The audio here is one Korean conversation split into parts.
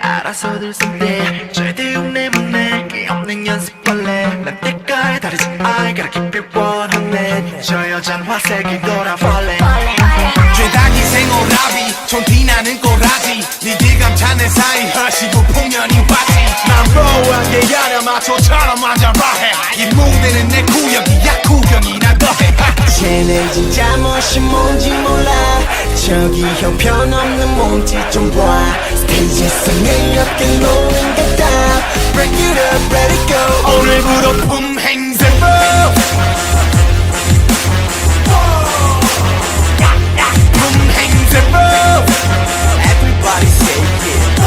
알아서들 쓴대. 절대 흉내 못 내게 없는 연습 벌레. 난 때깔 다르지. I gotta keep it 100. 저 여잔 화색이 돌아 falling 죄다기 생오라비 촌티나는 꼬라지. 니들 감탄의 사이. 허시고 풍년이 왔지. 난 뽀하게 야려 마초처럼 맞아봐해. 이 무대는 내 구역이야 구경이나 더해. 쟤는 진짜 멋이 뭔지 몰라 저기 형편없는 몸짓 좀봐. 스테이지에서 내 어깨 노는 게다. Break it up, let it go. 오늘부로 품행세법 품행세법 Everybody say it.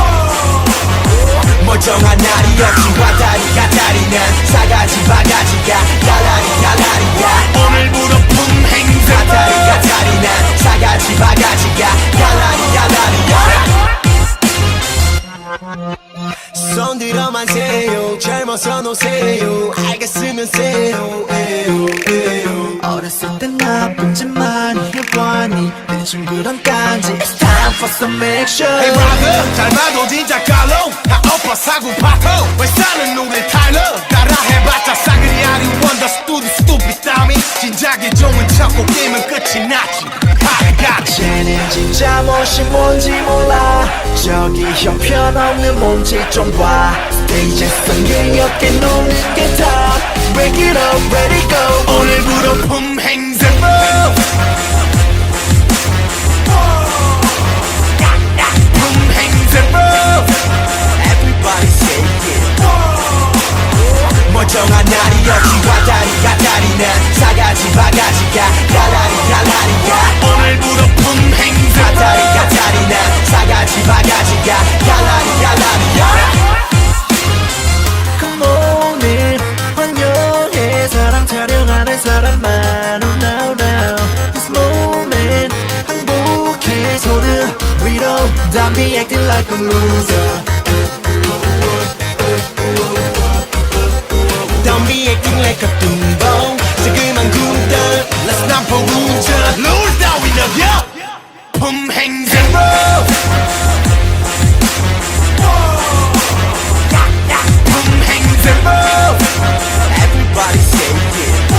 멀쩡한 날이 없이 왔다리 갔다리 난 사가지 바가지가 갈라리 갈라리야. 오늘부로 품 손 들어 만 세요. 젊어서 노세요. 알겠으면 세요. 에요 에요. 어렸을 땐 나쁜 짓 많이 해보니? 요즘 그런 깐지. It's time for some action. Hey brother 잘 봐도 진짜 깔로 나 오빠 사고 파토 왜 사는 노래 타일러 따라해봤자 싸그리 아리 원더 스투디 스투피 따위 진작에 좋은 척고 게임은 끝이 났지 진짜 멋이 뭔지 몰라. 저기 형편없는 몸짓 좀봐. 스테이지에서 내 어깨 노는 게다. Break it up, it go. 오늘부로 품행 멀쩡한 날이 없이 왔다리 갔다리 난 사가지 바가지가 갈라리 갈라리야 오늘부로 품행세법 갔다리 갔다리 난 사가지 바가지가 갈라리야 Come on in. 환영해. 사랑 타령하는 사람 많어 now now. This moment. 행복해. 손을 위로. Don't be acting like a loser 뚱보 자그만 굶던 Let's not 따위 너겨 품행세법 품행세법 Everybody say it.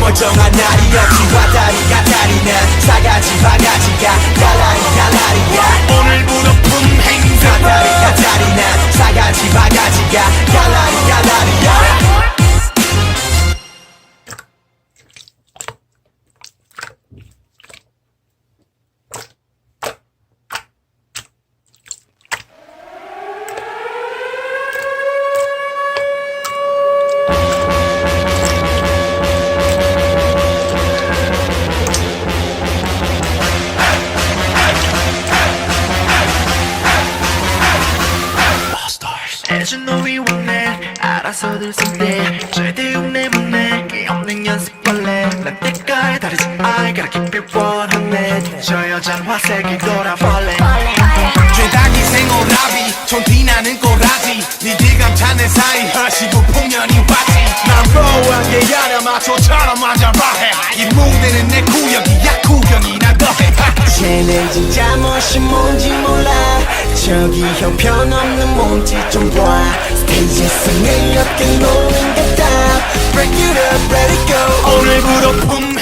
멀쩡한 날이 없이 왔다리 갔다리 난 사가지 바가지가 갈라리 갈라리야. 오늘부로 품행세법 갔다리 갔다리 난 사가지 바가지가 갈라리 갈라리야 that 알아서들 쓴대 절대 흉내 못 내게 없는 연습 벌레 난 때깔 다르지. I gotta keep it 100. 저 여잔 화색이 돌아 falling 죄다기 생오라비 촌티나는 꼬라지. 니들 감탄의 사이 허시고 풍년이 왔지. 난 뽀하게 야려 마초처럼 맞아봐해. 이 무대는 내 구역이야 구경이나 더해. 쟤는 진짜 멋이 뭔지 몰라 저기 형편없는 몸짓 좀봐. 스테이지에서 내 어깨 노는 게다. Break it up, let it go. 오늘부로 품